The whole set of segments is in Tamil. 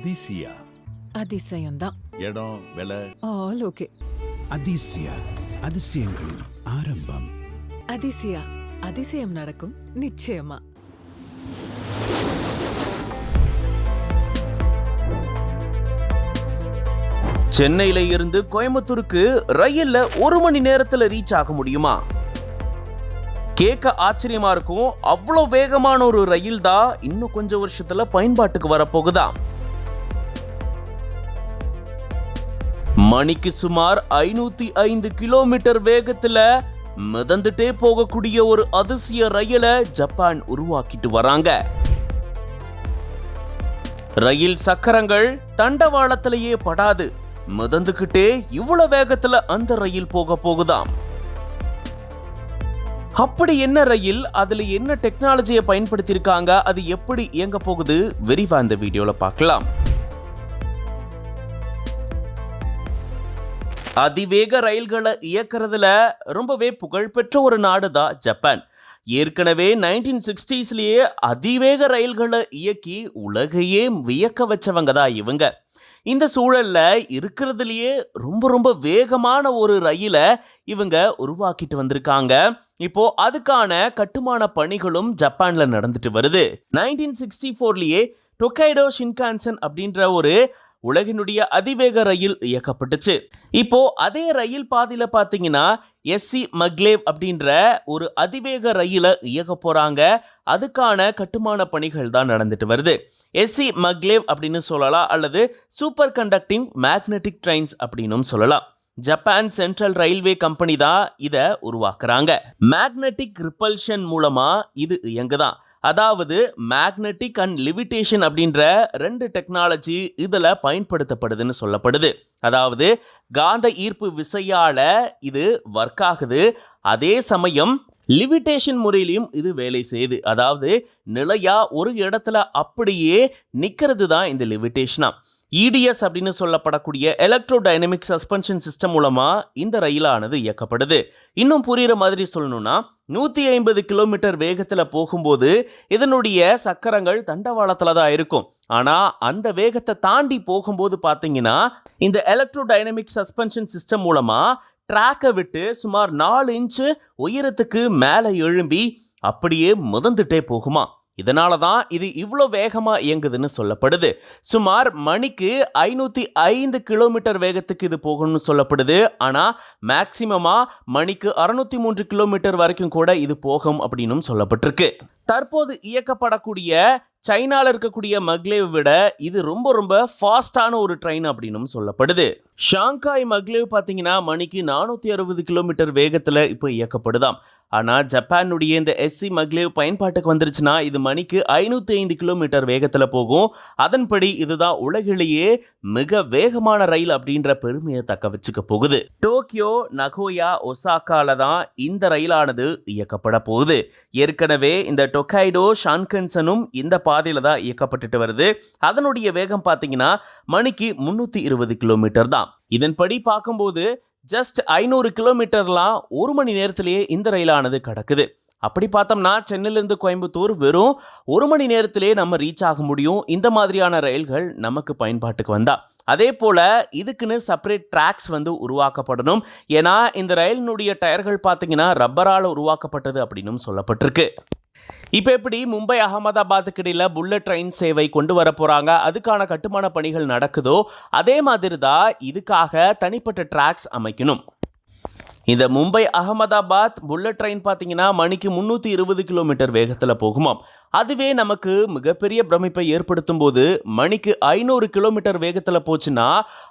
அதிசயா. அதிசயம்தான். இடம் விலை? All okay. அதிசய அதிசயங்களின் ஆரம்பம். அதிசயா அதிசயம் நடக்கும் நிச்சயமா. சென்னையில இருந்து கோயம்புத்தூருக்கு ரயில்ல ஒரு மணி நேரத்துல ரீச் ஆக முடியுமா? கேட்க ஆச்சரியமா இருக்கும். அவ்வளோ வேகமான ஒரு ரயில் தான் இன்னும் கொஞ்சம் வருஷத்துல பயன்பாட்டுக்கு வரப்போகுதாம். மணிக்கு சுமார் ஐநூத்தி ஐந்து கிலோமீட்டர் வேகத்துல மிதந்துட்டே போகக்கூடிய ஒரு அதிசய ரயிலை ஜப்பான் உருவாக்கிட்டு வராங்க. ரயில் சக்கரங்கள் தண்டவாளத்திலேயே படாது. மிதந்துக்கிட்டே இவ்வளவு வேகத்துல அந்த ரயில் போக போகுதாம். அப்படி என்ன ரயில்? அதுல என்ன டெக்னாலஜியை பயன்படுத்தியிருக்காங்க? அது எப்படி இயங்க போகுது? விரிவா இந்த வீடியோல பார்க்கலாம். அதிவேக ரயில்களை இயக்கிறதுல ரொம்பவே புகழ்பெற்ற ஒரு நாடு தான் ஜப்பான். ஏற்கனவே நைன்டீன் சிக்ஸ்டீஸ்லேயே அதிவேக ரயில்களை இயக்கி உலகையே வியக்க வச்சவங்க தான் இவங்க. இந்த சூழலில் இருக்கிறதுலையே ரொம்ப ரொம்ப வேகமான ஒரு ரயிலை இவங்க உருவாக்கிட்டு வந்திருக்காங்க. இப்போ அதுக்கான கட்டுமான பணிகளும் ஜப்பானில் நடந்துட்டு வருது. நைன்டீன் சிக்ஸ்டி ஃபோர்லேயே டொக்கைடோ ஷின்கான்சன் அப்படின்ற ஒரு உலகினுடைய அதிவேக ரயில் இயக்கப்பட்டுச்சு. இப்போ அதே ரயில் பாதையில பாத்தீங்கன்னா எஸ்சி மக்லேவ் அப்படின்ற ஒரு அதிவேக ரயிலை இயக்க போகிறாங்க அதுக்கான கட்டுமான பணிகள் தான் நடந்துட்டு வருது. எஸ்சி மக்லேவ் அப்படின்னு சொல்லலாம் அல்லது சூப்பர் கண்டக்டிங் மேக்னெட்டிக் ட்ரெயின்ஸ் அப்படின்னும் சொல்லலாம். ஜப்பான் சென்ட்ரல் ரயில்வே கம்பெனி தான் இதை உருவாக்குறாங்க. மேக்னெட்டிக் ரிப்பல்ஷன் மூலமாக இது இயங்குதான். அதாவது மேக்னெட்டிக் அண்ட் லிவிட்டேஷன் அப்படின்ற ரெண்டு டெக்னாலஜி இதில் பயன்படுத்தப்படுதுன்னு சொல்லப்படுது. அதாவது காந்த ஈர்ப்பு விசையால் இது ஒர்க் ஆகுது. அதே சமயம் லிவிட்டேஷன் முறையிலையும் இது வேலை செய்யுது. அதாவது நிலையாக ஒரு இடத்துல அப்படியே நிற்கிறது தான் இந்த லிவிட்டேஷனா இடிஎஸ் அப்படின்னு சொல்லப்படக்கூடிய எலக்ட்ரோ டைனமிக் சஸ்பென்ஷன் சிஸ்டம் மூலமாக இந்த ரயிலானது இயக்கப்படுது. இன்னும் புரிகிற மாதிரி சொல்லணும்னா நூற்றி ஐம்பது கிலோமீட்டர் வேகத்தில் போகும்போது இதனுடைய சக்கரங்கள் தண்டவாளத்தில் தான் இருக்கும். ஆனால் அந்த வேகத்தை தாண்டி போகும்போது பார்த்தீங்கன்னா இந்த எலக்ட்ரோ டைனமிக் சஸ்பென்ஷன் சிஸ்டம் மூலமாக ட்ராக்கை விட்டு சுமார் நாலு இன்ச்சு உயரத்துக்கு மேலே எழும்பி அப்படியே முதந்துட்டே போகுமா? இதனால தான் இது இவ்வளோ வேகமாக இயங்குதுன்னு சொல்லப்படுது. சுமார் மணிக்கு ஐநூற்றி ஐந்து கிலோமீட்டர் வேகத்துக்கு இது போகணும்னு சொல்லப்படுது. ஆனால் மேக்சிமமாக மணிக்கு அறுநூத்தி மூன்று கிலோமீட்டர் வரைக்கும் கூட இது போகும் அப்படின்னும் சொல்லப்பட்டிருக்கு. தற்போது இயக்கப்படக்கூடிய சைனாவில் இருக்கக்கூடிய மக்லேவ் விட இது ரொம்ப ரொம்ப ஃபாஸ்டான ஒரு ட்ரெயின் அப்படின்னும் சொல்லப்படுது. ஷாங்காய் மக்லேவ் பார்த்தீங்கன்னா மணிக்கு நானூற்றி அறுபது கிலோமீட்டர் வேகத்தில் இப்போ இயக்கப்படுதாம். ஆனால் ஜப்பானுடைய இந்த எஸ்சி மக்லேவ் பயன்பாட்டுக்கு வந்துருச்சுன்னா இது மணிக்கு ஐநூற்றி ஐந்து கிலோமீட்டர் வேகத்தில் போகும். அதன்படி இதுதான் உலகிலேயே மிக வேகமான ரயில் அப்படின்ற பெருமையை தக்க வச்சுக்க போகுது. டோக்கியோ நகோயா ஒசாக்கால தான் இந்த ரயிலானது இயக்கப்பட போகுது. ஏற்கனவே இந்த டொக்கைடோ ஷான்கன்சனும் இந்த பாதையில் தான் இயக்கப்பட்டுட்டு வருது. அதனுடைய வேகம் பார்த்தீங்கன்னா மணிக்கு முந்நூற்றி இருபது கிலோமீட்டர் தான். இதன்படி பார்க்கும்போது ஜஸ்ட் ஐநூறு கிலோமீட்டர்லாம் ஒரு மணி நேரத்திலேயே இந்த ரயிலானது கடக்குது. அப்படி பார்த்தோம்னா சென்னையிலேருந்து கோயம்புத்தூர் வெறும் ஒரு மணி நேரத்திலே நம்ம ரீச் ஆக முடியும். இந்த மாதிரியான ரயில்கள் நமக்கு பயன்பாட்டுக்கு வந்தா. அதே போல் இதுக்குன்னு செப்பரேட் ட்ராக்ஸ் வந்து உருவாக்கப்படணும். ஏன்னா இந்த ரயிலினுடைய டயர்கள் பார்த்தீங்கன்னா ரப்பரால் உருவாக்கப்பட்டது அப்படின்னும் சொல்லப்பட்டிருக்கு. இப்போ எப்படி மும்பை அகமதாபாத்துக்கு இடையில் புல்லட் ட்ரெயின் சேவை கொண்டு வர போகிறாங்க அதுக்கான கட்டுமான பணிகள் நடக்குதோ? அதே மாதிரி தான் இதுக்காக தனிப்பட்ட ட்ராக்ஸ் அமைக்கணும். இந்த மும்பை அகமதாபாத் புல்லட் ட்ரெயின் பார்த்தீங்கன்னா மணிக்கு முந்நூற்றி இருபது கிலோமீட்டர் வேகத்தில் போகுமாம். அதுவே நமக்கு மிகப்பெரிய பிரமிப்பை ஏற்படுத்தும் போது மணிக்கு ஐநூறு கிலோமீட்டர் வேகத்தில் போச்சுன்னா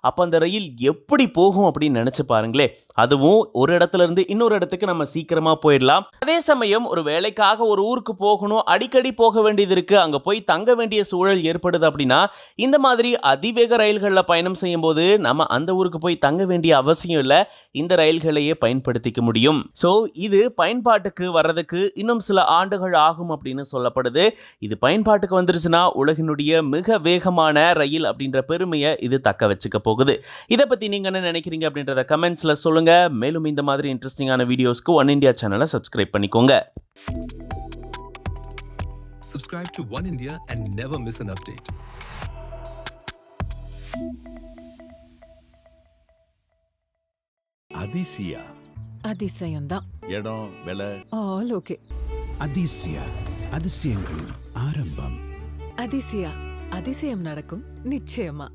அப்போ அந்த ரயில் எப்படி போகும் அப்படின்னு நினச்சி பாருங்களேன் அதுவும் ஒரு இடத்துல இருந்து இன்னொரு இடத்துக்கு நம்ம சீக்கிரமாக போயிடலாம். அதே சமயம் ஒரு வேலைக்காக ஒரு ஊருக்கு போகணும் அடிக்கடி போக வேண்டியது இருக்குது அங்கே போய் தங்க வேண்டிய சூழல் ஏற்படுது அப்படின்னா இந்த மாதிரி அதிவேக ரயில்களில் பயணம் செய்யும்போது நம்ம அந்த ஊருக்கு போய் தங்க வேண்டிய அவசியம் இல்லை இந்த ரயில்களையே பயன்படுத்திக்க முடியும். ஸோ இது பயன்பாட்டுக்கு வர்றதுக்கு இன்னும் சில ஆண்டுகள் ஆகும் அப்படின்னு சொல்லப்படுது. பயன்படுது இது பயன்பாட்டுக்கு வந்துருச்சுன்னா உலகினுடைய மிக வேகமான ரயில் அப்படின்ற பெருமையை இது தக்க வச்சுக்க போகுது. இதை பற்றி நீங்கள் என்ன நினைக்கிறீங்க அப்படின்றத கமெண்ட்ஸில் சொல்லுங்கள் மேலும் இந்த மாதிரி இன்ட்ரெஸ்டிங்கான வீடியோஸ்க்கு ஒன் இண்டியா சேனலை சப்ஸ்கிரைப் பண்ணிக்கோங்க. Subscribe to One India and never miss an update. அதிசயா. அதிசயம்தான். இடம் விலை? All okay Athisaya. அதிசயங்களின் ஆரம்பம் அதிசயா அதிசயம் நடக்கும் நிச்சயமா